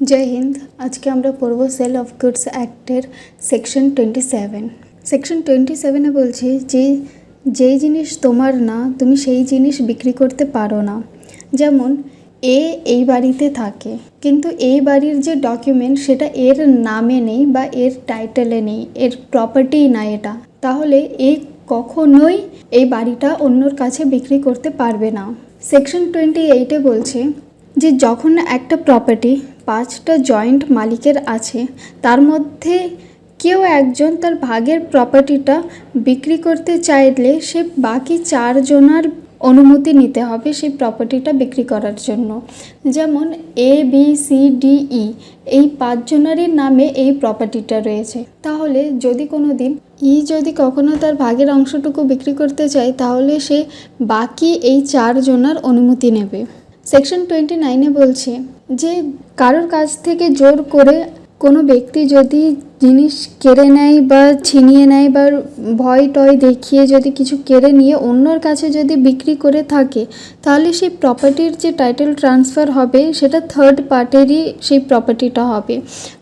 জয় হিন্দ। আজকে আমরা পড়ব sale of goods অ্যাক্টের section twenty seven section twenty সেভেনে বলছে, যে যেই জিনিস তোমার না, তুমি সেই জিনিস বিক্রি করতে পারো না। যেমন, এ এই বাড়িতে থাকে। কিন্তু এই বাড়ির যে ডকুমেন্ট সেটা এর নামে নেই বা এর টাইটেলে নেই, এর প্রপার্টি না এটা। তাহলে এ কখনোই এই বাড়িটা অন্যর কাছে বিক্রি করতে পারবে না। সেকশন টোয়েন্টি এইটে বলছে যে, যখন একটা প্রপার্টি পাঁচটা জয়েন্ট মালিকের আছে, তার মধ্যে কেউ একজন তার ভাগের প্রপার্টিটা বিক্রি করতে চাইলে সে বাকি চারজনার অনুমতি নিতে হবে সেই প্রপার্টিটা বিক্রি করার জন্য। যেমন A B C D E এই পাঁচজনারই নামে এই প্রপার্টিটা রয়েছে। তাহলে যদি কোনো দিন ই যদি কখনো তার ভাগের অংশটুকু বিক্রি করতে চায়, তাহলে সে বাকি এই চারজনার অনুমতি নেবে। সেকশন টোয়েন্টি নাইনে বলছে যে কারোর কাছ থেকে জোর করে কোনো ব্যক্তি যদি জিনিস কেড়ে নেয় বা ছিনিয়ে নেয় বা ভয় টয় দেখিয়ে যদি কিছু কেড়ে নিয়ে অন্যর কাছে যদি বিক্রি করে থাকে, তাহলে সেই প্রপার্টির যে টাইটেল ট্রান্সফার হবে, সেটা থার্ড পার্টেরই সেই প্রপার্টিটা হবে।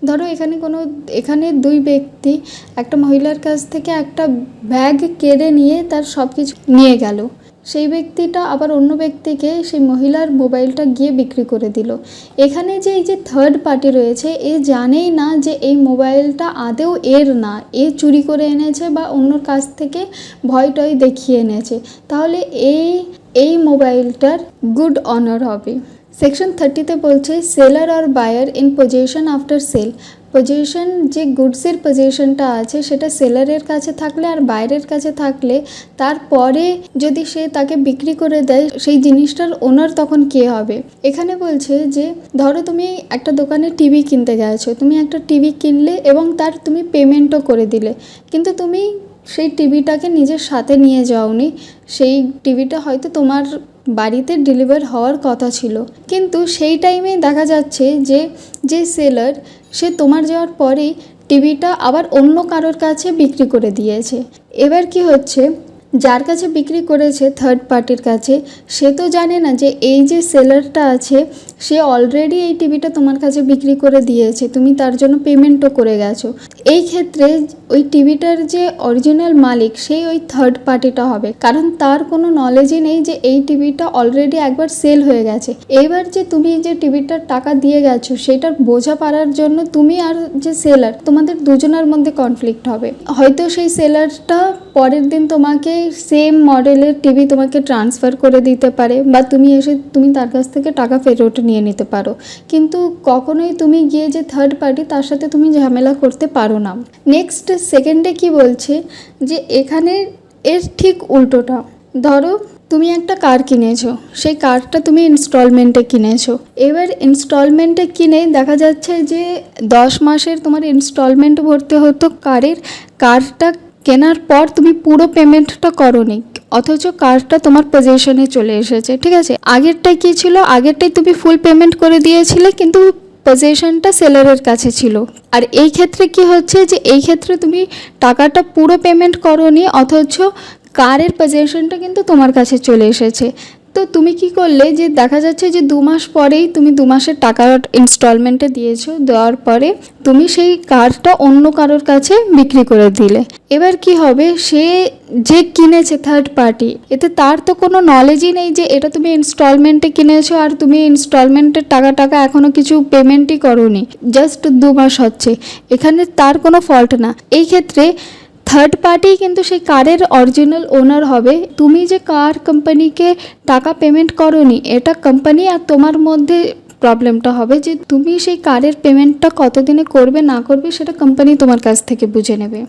ধরো এখানে কোনো, এখানে দুই ব্যক্তি, একটা মহিলার কাছ থেকে একটা ব্যাগ কেড়ে নিয়ে তার সব কিছু নিয়ে গেল। সেই ব্যক্তিটা আবার অন্য ব্যক্তিকে সেই মহিলার মোবাইলটা গিয়ে বিক্রি করে দিল। এখানে যে এই যে থার্ড পার্টি রয়েছে, এ জানেই না যে এই মোবাইলটা আদেও এর না, এ চুরি করে এনেছে বা অন্যর কাছ থেকে ভয় টয় দেখিয়ে এনেছে। তাহলে এই এই মোবাইলটার গুড অনার হবে। সেকশন থার্টিতে বলছে seller R buyer in position after sale position যে গুডসের পজিশনটা আছে, সেটা সেলারের কাছে থাকলে আর বাইরের কাছে থাকলে, তারপরে যদি সে তাকে বিক্রি করে দেয়, সেই জিনিসটার ওনার তখন কে হবে? এখানে বলছে যে, ধরো তুমি একটা দোকানে টিভি কিনতে গেছো, তুমি একটা টিভি কিনলে এবং তার তুমি পেমেন্টও করে দিলে। কিন্তু তুমি সেই টিভিটাকে নিজের সাথে নিয়ে যাওনি। সেই টিভিটা হয়তো তোমার বাড়িতে ডেলিভার হওয়ার কথা ছিল। কিন্তু সেই টাইমে দেখা যাচ্ছে যে যে সেলার সে তোমার যাওয়ার পরেই টিভিটা আবার অন্য কারোর কাছে বিক্রি করে দিয়েছে। এবার কি হচ্ছে? যার কাছে বিক্রি করেছে থার্ড পার্টির কাছে, সে তো জানে না যে এই যে সেলারটা আছে সে অলরেডি এই টিভিটা তোমার কাছে বিক্রি করে দিয়েছে, তুমি তার জন্য পেমেন্টও করে গেছো। এই ক্ষেত্রে ওই টিভিটার যে অরিজিনাল মালিক, সেই ওই থার্ড পার্টিটা হবে। কারণ তার কোনো নলেজই নেই যে এই টিভিটা অলরেডি একবার সেল হয়ে গেছে। এবার যে তুমি যে টিভিটার টাকা দিয়ে গেছো, সেটার বোঝা পারার জন্য তুমি আর যে সেলার তোমাদের দুজনের মধ্যে কনফ্লিক্ট হবে। হয়তো সেই সেলারটা পরের দিন তোমাকে সেম মডেলের টিভি তোমাকে ট্রান্সফার করে দিতে পারে, বা তুমি এসে, তুমি তার কাছ থেকে টাকা ফেরত নিয়ে নিতে পারো। কিন্তু কখনোই তুমি গিয়ে যে থার্ড পার্টি তার সাথে তুমি ঝামেলা করতে পারো না। নেক্সট সেকেন্ডে কি বলছে? যে এখানে এর ঠিক উল্টোটা। ধরো, তুমি একটা কার কিনেছো। সেই কারটা তুমি ইনস্টলমেন্টে কিনেছো। এবার ইনস্টলমেন্টে কিনে দেখা যাচ্ছে যে দশ মাসের তোমার ইনস্টলমেন্ট ভরতে হতো কারের কারটা কেনার পর তুমি পুরো পেমেন্টটা করোনি, অথচ কার্ডটা তোমার পজিশনে চলে এসেছে, ঠিক আছে? আগেরটাই কী ছিল? আগেরটাই তুমি ফুল পেমেন্ট করে দিয়েছিলে, কিন্তু পজিশনটা সেলারের কাছে ছিল। আর এই ক্ষেত্রে কি হচ্ছে যে, এই ক্ষেত্রে তুমি টাকাটা পুরো পেমেন্ট করো নি অথচ কারের পজিশনটা কিন্তু তোমার কাছে চলে এসেছে। তো তুমি কি করলে যে দেখা যাচ্ছে যে দু মাস পরেই তুমি দু মাসের টাকা ইনস্টলমেন্টে দিয়েছ, দেওয়ার পরে তুমি সেই কারটা অন্য কারোর কাছে বিক্রি করে দিলে। এবার কি হবে? সে যে কিনেছে থার্ড পার্টি এতে তার তো কোনো নলেজই নেই যে এটা তুমি ইনস্টলমেন্টে কিনেছো আর তুমি ইনস্টলমেন্টের টাকা টাকা এখনও কিছু পেমেন্টই করোনি। জাস্ট দু মাস হচ্ছে। এখানে তার কোনো ফল্ট না। এই ক্ষেত্রে থার্ড পার্টি কিন্তু সেই কারের অরিজিনাল ওনার হবে। তুমি যে কার কোম্পানিকে টাকা পেমেন্ট করনি, এটা কোম্পানি আর তোমার মধ্যে প্রবলেমটা হবে যে তুমি সেই কারের পেমেন্টটা কতদিনে করবে, না করবে, সেটা কোম্পানি তোমার কাছ থেকে বুঝে নেবে।